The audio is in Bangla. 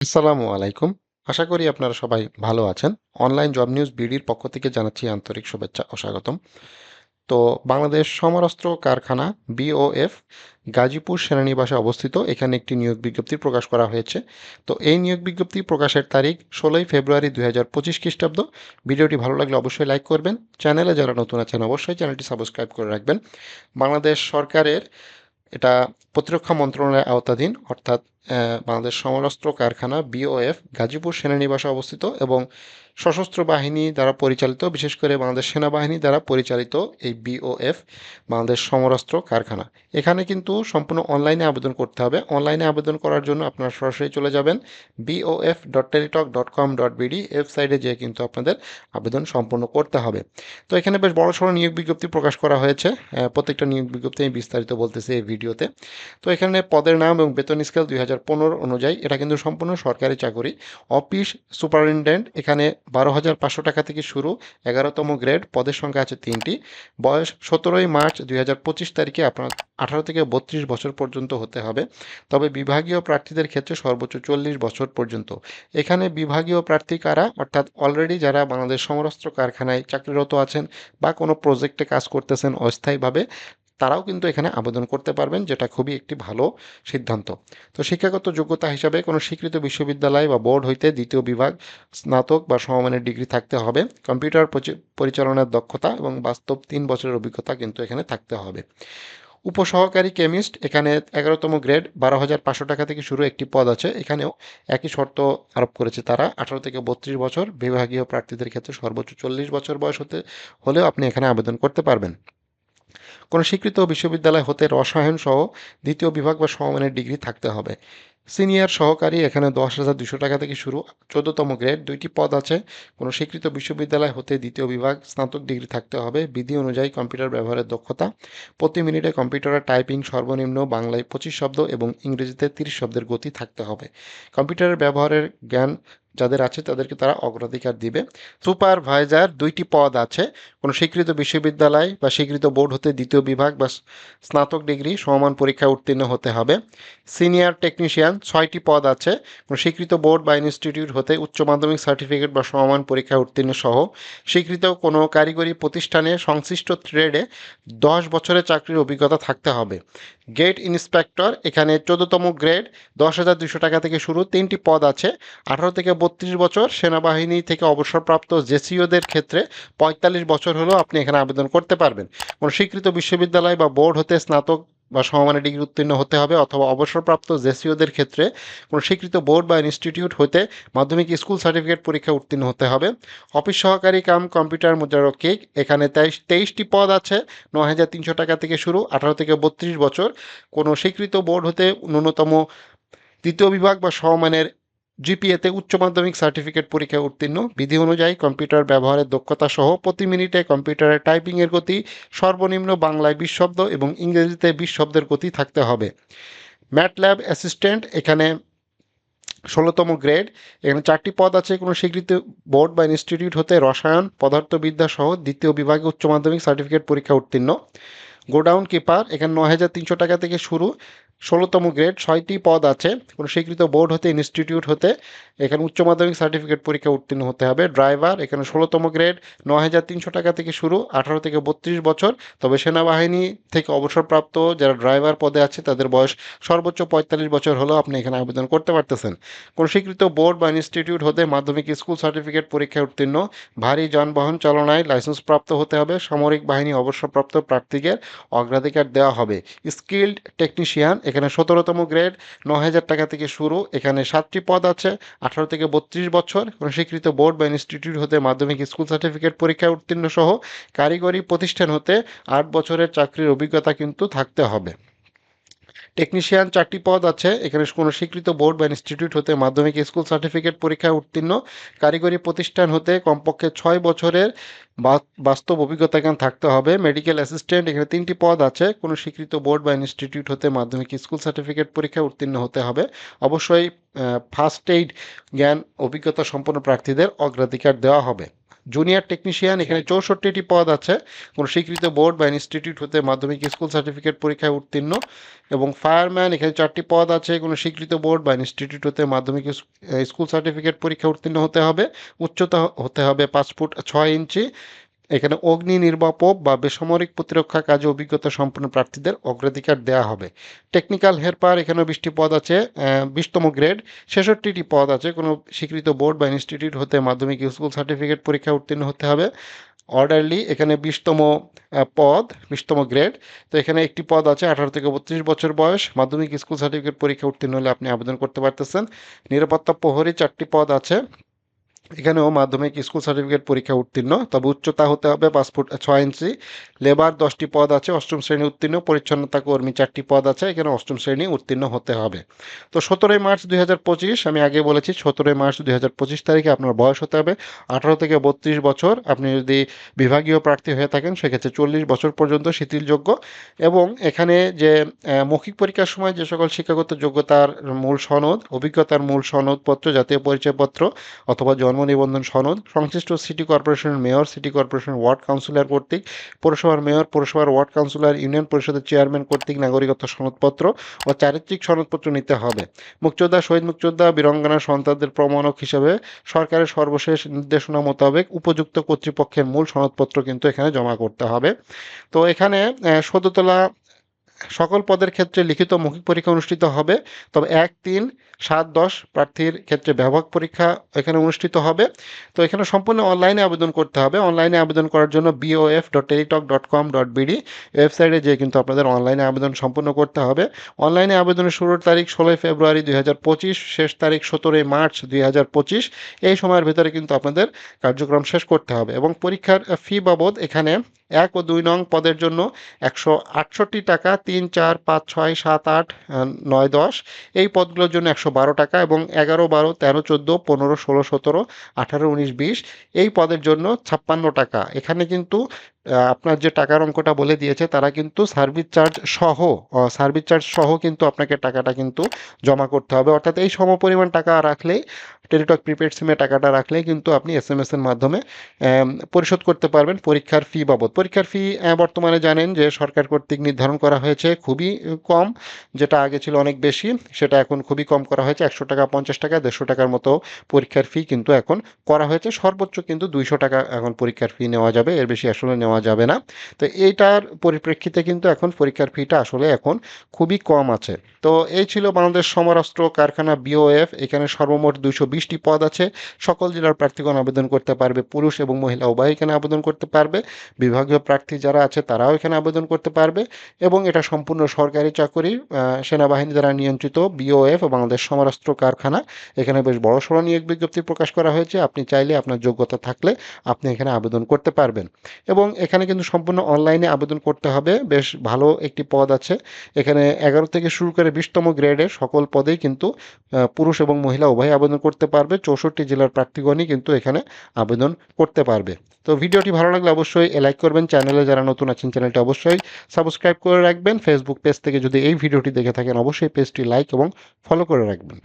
আসসালামু আলাইকুম। আশা করি আপনারা সবাই ভালো আছেন। অনলাইন জব নিউজ বিডির পক্ষ থেকে জানাচ্ছি আন্তরিক শুভেচ্ছা ও স্বাগতম। তো বাংলাদেশ সমরাস্ত্র কারখানা বিওএফ গাজীপুর সেনানিবাসে অবস্থিত এখানে একটি নিয়োগ বিজ্ঞপ্তি প্রকাশ করা হয়েছে তো এই নিয়োগ বিজ্ঞপ্তি প্রকাশের তারিখ ষোলোই ফেব্রুয়ারি দুই হাজার পঁচিশ খ্রিস্টাব্দ ভিডিওটি ভালো লাগলে অবশ্যই লাইক করবেন চ্যানেলে যারা নতুন আছেন অবশ্যই চ্যানেলটি সাবস্ক্রাইব করে রাখবেন বাংলাদেশ সরকারের এটা প্রতিরক্ষা মন্ত্রণালয়ের আওতাধীন, অর্থাৎ বাংলাদেশ সমরাস্ত্র কারখানা বিওএফ গাজীপুর সেনানিবাসে অবস্থিত এবং সশস্ত্র বাহিনী দ্বারা পরিচালিত, বিশেষ করে বাংলাদেশ সেনাবাহিনী দ্বারা পরিচালিত এই বিওএফ বাংলাদেশ সমরাস্ত্র কারখানা। এখানে কিন্তু সম্পূর্ণ অনলাইনে আবেদন করতে হবে। অনলাইনে আবেদন করার জন্য আপনারা সরাসরি চলে যাবেন BOF dot Teletalk dot com dot BD ওয়েবসাইটে যেয়ে কিন্তু আপনাদের আবেদন সম্পূর্ণ করতে হবে। তো এখানে বেশ বড় সড়ো নিয়োগ বিজ্ঞপ্তি প্রকাশ করা হয়েছে। প্রত্যেকটা নিয়োগ বিজ্ঞপ্তি আমি বিস্তারিত বলতেছি এই ভিডিওতে। তো এখানে পদের নাম এবং বেতন স্কেল দুই হাজার পনেরো অনুযায়ী এটা কিন্তু সম্পূর্ণ সরকারি চাকরি। অফিস সুপারিনটেন্ডেন্ট এখানে বারো হাজার পাঁচশো টাকা থেকে শুরু, এগারোতম গ্রেড, পদের সংখ্যা আছে তিনটি। বয়স সতেরোই মার্চ দুই হাজার পঁচিশ তারিখে আপনার আঠারো থেকে বত্রিশ বছর পর্যন্ত হতে হবে। তবে বিভাগীয় প্রার্থীদের ক্ষেত্রে সর্বোচ্চ চল্লিশ বছর পর্যন্ত। এখানে বিভাগীয় প্রার্থী কারা? অর্থাৎ অলরেডি যারা বাংলাদেশ সমরাস্ত্র কারখানায় চাকরিরত আছেন বা কোনো প্রজেক্টে কাজ করতেছেন অস্থায়ীভাবে তারাও কিন্তু এখানে আবেদন করতে পারবেন, যেটা খুবই একটি ভালো সিদ্ধান্ত। তো শিক্ষাগত যোগ্যতা হিসাবে কোনো স্বীকৃত বিশ্ববিদ্যালয় বা বোর্ড হইতে দ্বিতীয় বিভাগ, স্নাতক বা সমমানের ডিগ্রি থাকতে হবে। কম্পিউটার পরিচালনার দক্ষতা এবং বাস্তব তিন বছরের অভিজ্ঞতা কিন্তু এখানে থাকতে হবে। উপসহকারী কেমিস্ট, এখানে এগারোতম গ্রেড, বারো হাজার পাঁচশো টাকা থেকে শুরু একটি পদ আছে। এখানেও একই শর্ত আরোপ করেছে তারা, আঠারো থেকে বত্রিশ বছর। বিভাগীয় প্রার্থীদের ক্ষেত্রে সর্বোচ্চ চল্লিশ বছর বয়স হতে, হলেও আপনি এখানে আবেদন করতে পারবেন। কোনো স্বীকৃত বিশ্ববিদ্যালয় হতে রসায়ন সহ দ্বিতীয় বিভাগ বা সমমানের ডিগ্রি থাকতে হবে। সিনিয়র সহকারী এখানে দশ হাজার দুশো টাকা থেকে শুরু। চোদ্দতম গ্রেড, দুইটি পদ আছে। কোনো স্বীকৃত বিশ্ববিদ্যালয় হতে দ্বিতীয় বিভাগ, স্নাতক ডিগ্রি থাকতে হবে। বিধি অনুযায়ী কম্পিউটার ব্যবহারের দক্ষতা। প্রতি মিনিটে কম্পিউটারের টাইপিং সর্বনিম্ন বাংলায় পঁচিশ শব্দ এবং ইংরেজিতে তিরিশ শব্দের গতি থাকতে হবে। কম্পিউটারের ব্যবহারের জ্ঞান যাদের আছে, তাদেরকে তারা অগ্রাধিকার দিবে। সুপারভাইজার, দুইটি পদ আছে। কোনো স্বীকৃত বিশ্ববিদ্যালয় বা স্বীকৃত বোর্ড হতে দ্বিতীয় বিভাগ বা স্নাতক ডিগ্রি, সমান পরীক্ষায় উত্তীর্ণ হতে হবে। সিনিয়র টেকনিশিয়ান ছয়টি পদ আছে স্বীকৃত বোর্ড বা ইনস্টিটিউট হতে উচ্চ মাধ্যমিক সার্টিফিকেট বা সমান পরীক্ষায় উত্তীর্ণ সহ। স্বীকৃত কোনো কারিগরি প্রতিষ্ঠানে সংশ্লিষ্ট ট্রেডে দশ বছরের চাকরির অভিজ্ঞতা থাকতে হবে। গেট ইন্সপেক্টর, এখানে চোদ্দতম গ্রেড, দশ হাজার দুশো টাকা থেকে শুরু, তিনটি পদ আছে। আঠারো থেকে বত্রিশ বছর, সেনাবাহিনী থেকে অবসরপ্রাপ্ত জেসিওদের ক্ষেত্রে পঁয়তাল্লিশ বছর হলেও আপনি এখানে আবেদন করতে পারবেন। কোনো স্বীকৃত বিশ্ববিদ্যালয় বা বোর্ড হতে স্নাতক বা সমমানের ডিগ্রি উত্তীর্ণ হতে হবে অথবা অবসরপ্রাপ্ত জেসিওদের ক্ষেত্রে কোনো স্বীকৃত বোর্ড বা ইনস্টিটিউট হতে মাধ্যমিক স্কুল সার্টিফিকেট পরীক্ষা উত্তীর্ণ হতে হবে। অফিস সহকারী কাম কম্পিউটার মুদ্রারক্ষিক এখানে তেইশ, তেইশটি পদ আছে ন হাজার তিনশো টাকা থেকে শুরু, আঠারো থেকে বত্রিশ বছর। কোনো স্বীকৃত বোর্ড হতে ন্যূনতম তৃতীয় বিভাগ বা সমমানের জিপিএতে উচ্চ মাধ্যমিক সার্টিফিকেট পরীক্ষায় উত্তীর্ণ। বিধি অনুযায়ী কম্পিউটার ব্যবহারের দক্ষতা সহ প্রতি মিনিটে কম্পিউটারের টাইপিংয়ের গতি, সর্বনিম্ন বাংলায় বিশ শব্দ এবং ইংরেজিতে বিশ শব্দের গতি থাকতে হবে। ম্যাটল্যাব অ্যাসিস্ট্যান্ট এখানে ষোলোতম গ্রেড। এখানে চারটি পদ আছে, কোনো স্বীকৃত বোর্ড বা ইনস্টিটিউট হতে রসায়ন, পদার্থবিদ্যা সহ দ্বিতীয় বিভাগে উচ্চ মাধ্যমিক সার্টিফিকেট পরীক্ষা উত্তীর্ণ। গোডাউন কিপার, এখানে নয় হাজার তিনশো টাকা থেকে শুরু। ষোলোতম গ্রেড ছয়টি পদ আছে। কোনো স্বীকৃত বোর্ড হতে ইনস্টিটিউট হতে, এখানে উচ্চ মাধ্যমিক সার্টিফিকেট পরীক্ষা উত্তীর্ণ হতে হবে। ড্রাইভার এখানে ষোলোতম গ্রেড ন হাজার তিনশো টাকা থেকে শুরু, আঠারো থেকে বত্রিশ বছর। তবে সেনাবাহিনী থেকে অবসরপ্রাপ্ত যারা ড্রাইভার পদে আছে, তাদের বয়স সর্বোচ্চ পঁয়তাল্লিশ বছর হলেও আপনি এখানে আবেদন করতে পারতেছেন। কোনো স্বীকৃত বোর্ড বা ইনস্টিটিউট হতে, মাধ্যমিক স্কুল সার্টিফিকেট পরীক্ষায় উত্তীর্ণ, ভারী যানবাহন চালনায় লাইসেন্স প্রাপ্ত হতে হবে। সামরিক বাহিনী অবসরপ্রাপ্ত প্রার্থীদের অগ্রাধিকার দেওয়া হবে। স্কিল্ড টেকনিশিয়ান এখানে সতেরোতম গ্রেড ন হাজার টাকা থেকে শুরু। এখানে সাতটি পদ আছে, আঠারো থেকে বত্রিশ বছর। কোনো স্বীকৃত বোর্ড বা ইনস্টিটিউট হতে মাধ্যমিক স্কুল সার্টিফিকেট পরীক্ষায় উত্তীর্ণ সহ কারিগরি প্রতিষ্ঠান হতে আট বছরের চাকরির অভিজ্ঞতা কিন্তু থাকতে হবে। টেকনিশিয়ান চারটি পদ আছে। এখানে কোনো স্বীকৃত বোর্ড বা ইনস্টিটিউট হতে মাধ্যমিক স্কুল সার্টিফিকেট পরীক্ষায় উত্তীর্ণ কারিগরি প্রতিষ্ঠান হতে কমপক্ষে ছয় বছরের বাস্তব অভিজ্ঞতা জ্ঞান থাকতে হবে। মেডিকেল অ্যাসিস্ট্যান্ট এখানে তিনটি পদ আছে। কোনো স্বীকৃত বোর্ড বা ইনস্টিটিউট হতে মাধ্যমিক স্কুল সার্টিফিকেট পরীক্ষায় উত্তীর্ণ হতে হবে। অবশ্যই ফার্স্ট এইড জ্ঞান, অভিজ্ঞতা সম্পন্ন প্রার্থীদের অগ্রাধিকার দেওয়া হবে। জুনিয়র টেকনিশিয়ান এখানে চৌষট্টিটি পদ আছে। কোনো স্বীকৃত বোর্ড বা ইনস্টিটিউট হতে মাধ্যমিক স্কুল সার্টিফিকেট পরীক্ষায় উত্তীর্ণ। এবং ফায়ারম্যান এখানে চারটি পদ আছে। কোনো স্বীকৃত বোর্ড বা ইনস্টিটিউট হতে মাধ্যমিক স্কুল সার্টিফিকেট পরীক্ষা উত্তীর্ণ হতে হবে। উচ্চতা হতে হবে পাঁচ ফুট ছয় ইঞ্চি। এখানে অগ্নি নির্বাপক বা বেসামরিক প্রতিরক্ষা কাজে অভিজ্ঞতা সম্পন্ন প্রার্থীদের অগ্রাধিকার দেওয়া হবে। টেকনিক্যাল হেল্পার এখানেও বিশটি পদ আছে বিশতম গ্রেড। ছেষট্টিটি পদ আছে, কোনো স্বীকৃত বোর্ড বা ইনস্টিটিউট হতে মাধ্যমিক স্কুল সার্টিফিকেট পরীক্ষা উত্তীর্ণ হতে হবে। অর্ডারলি, এখানে বিশতম পদ, বিশতম গ্রেড। তো এখানে একটি পদ আছে, আঠারো থেকে বত্রিশ বছর বয়স। মাধ্যমিক স্কুল সার্টিফিকেট পরীক্ষা উত্তীর্ণ হলে আপনি আবেদন করতে পারতেছেন। নিরাপত্তা প্রহরী চারটি পদ আছে। এখানেও মাধ্যমিক স্কুল সার্টিফিকেট পরীক্ষা উত্তীর্ণ, তবে উচ্চতা হতে হবে ফুট ছয় ইঞ্চি। লেবার দশটি পদ আছে, অষ্টম শ্রেণি উত্তীর্ণ, পরিচ্ছন্নতা কর্মী চারটি পদ আছে, এখানে অষ্টম শ্রেণি উত্তীর্ণ হতে হবে। তো সতেরোই মার্চ দুই হাজার পঁচিশ, আমি আগে বলেছি সতেরোই মার্চ দুই হাজার পঁচিশ তারিখে আপনার বয়স হতে হবে। আঠারো থেকে বত্রিশ বছর, আপনি যদি বিভাগীয় প্রার্থী হয়ে থাকেন, সেক্ষেত্রে চল্লিশ বছর পর্যন্ত শিথিলযোগ্য। এবং এখানে যে মৌখিক পরীক্ষার সময় যে সকল শিক্ষাগত যোগ্যতার মূল সনদ, অভিজ্ঞতার মূল সনদপত্র, জাতীয় পরিচয়পত্র অথবা জন্ম নিবন্ধন সনদ, সংশ্লিষ্ট সিটি কর্পোরেশনের mayor, city corporation ward councillor কর্তৃক পৌরসভার মেয়র, পৌরসভার ওয়ার্ড কাউন্সিলর, ইউনিয়ন পরিষদের চেয়ারম্যান কর্তৃক নাগরিকত্ব সনদপত্র ও চারিত্রিক সনদপত্র নিতে হবে। মুক্তিযোদ্ধা, শহীদ মুক্তিযোদ্ধা, বীরঙ্গনা সন্তানদের প্রমাণক হিসেবে সরকারের সর্বশেষ নির্দেশনা মোতাবেক উপযুক্ত কর্তৃপক্ষের মূল সনদপত্র কিন্তু এখানে জমা করতে হবে। তো এখানে সদ্যতলা সকল পদের ক্ষেত্রে লিখিত মৌখিক পরীক্ষা অনুষ্ঠিত হবে। তবে এক, তিন, সাত, দশ প্রার্থীর ক্ষেত্রে ব্যবহার পরীক্ষা এখানে অনুষ্ঠিত হবে। তো এখানে সম্পূর্ণ অনলাইনে আবেদন করতে হবে। অনলাইনে আবেদন করার জন্য BOF dot Teletalk dot com dot BD ওয়েবসাইটে যেয়ে কিন্তু আপনাদের অনলাইনে আবেদন সম্পূর্ণ করতে হবে। অনলাইনে আবেদনের শুরুর তারিখ ষোলোই ফেব্রুয়ারি দুই হাজার পঁচিশ, শেষ তারিখ সতেরোই মার্চ দুই হাজার পঁচিশ। এই সময়ের ভিতরে কিন্তু আপনাদের কার্যক্রম শেষ করতে হবে এবং পরীক্ষার ফি বাবদ এখানে এক ও দুই নং পদের জন্য একশো আটষট্টি টাকা, তিন, চার, পাঁচ, ছয়, সাত, আট নয়, দশ। এই পদগুলোর জন্য একশো বারো টাকা এবং এগারো, বারো, তেরো, চোদ্দ, পনেরো, ষোলো, সতেরো, আঠারো, উনিশ, বিশ। এই পদের জন্য ছাপ্পান্ন টাকা। এখানে কিন্তু আপনার যে টাকার অঙ্কটা বলে দিয়েছে, তারা কিন্তু সার্ভিস চার্জ সহ সার্ভিস চার্জ সহ কিন্তু আপনাকে টাকাটা কিন্তু জমা করতে হবে। অর্থাৎ এই সমপরিমাণ টাকা রাখলেই টেলিটক প্রিপেড সিমে টাকাটা রাখলেই কিন্তু আপনি এস এম এস এর মাধ্যমে পরিশোধ করতে পারবেন পরীক্ষার ফি বাবদ। পরীক্ষার ফি বর্তমানে জানেন যে সরকার কর্তৃক নির্ধারণ করা হয়েছে খুবই কম, যেটা আগে ছিল অনেক বেশি, সেটা এখন খুবই কম করা হয়েছে। একশো টাকা, পঞ্চাশ টাকা, দেড়শো টাকার মতো পরীক্ষার ফি কিন্তু এখন করা হয়েছে। সর্বোচ্চ কিন্তু দুইশো টাকা এখন পরীক্ষার ফি নেওয়া যাবে। এর বেশি আসলে নেওয়া যাবে না। তো এইটার পরিপ্রেক্ষিতে কিন্তু এখন পরীক্ষার ফিটা আসলে এখন খুবই কম আছে। তো এই ছিল বাংলাদেশ সমরাস্ত্র কারখানা বিওএফ। এখানে সর্বমোট দুইশো বিশটি পদ আছে। সকল জেলার প্রার্থীগণ আবেদন করতে পারবে, পুরুষ এবং মহিলা উভয় এখানে আবেদন করতে পারবে। বিভাগীয় প্রার্থী যারা আছে তারাও এখানে আবেদন করতে পারবে এবং এটা সম্পূর্ণ সরকারি চাকরি। সেনাবাহিনী দ্বারা নিয়ন্ত্রিত বিওএফ, বাংলাদেশ সমরাস্ত্র কারখানা। এখানে বেশ বড় সড়ো নিয়োগ বিজ্ঞপ্তি প্রকাশ করা হয়েছে। আপনি চাইলে আপনার যোগ্যতা থাকলে আপনি এখানে আবেদন করতে পারবেন। এবং এখানে কিন্তু সম্পূর্ণ অনলাইনে আবেদন করতে হবে। বেশ ভালো একটি পদ আছে। এখানে এগারো থেকে শুরু করে বিশতম গ্রেডের সকল পদেই কিন্তু পুরুষ এবং মহিলা উভয় আবেদন করতে পারবে। চৌষট্টি জেলার প্রার্থীগণই কিন্তু এখানে আবেদন করতে পারবে। তো ভিডিওটি ভালো লাগলে অবশ্যই লাইক করবেন। চ্যানেলে যারা নতুন আছেন চ্যানেলটি অবশ্যই সাবস্ক্রাইব করে রাখবেন। ফেসবুক পেজ থেকে যদি এই ভিডিওটি দেখে থাকেন, অবশ্যই পেজটি লাইক এবং ফলো করে রাখবেন।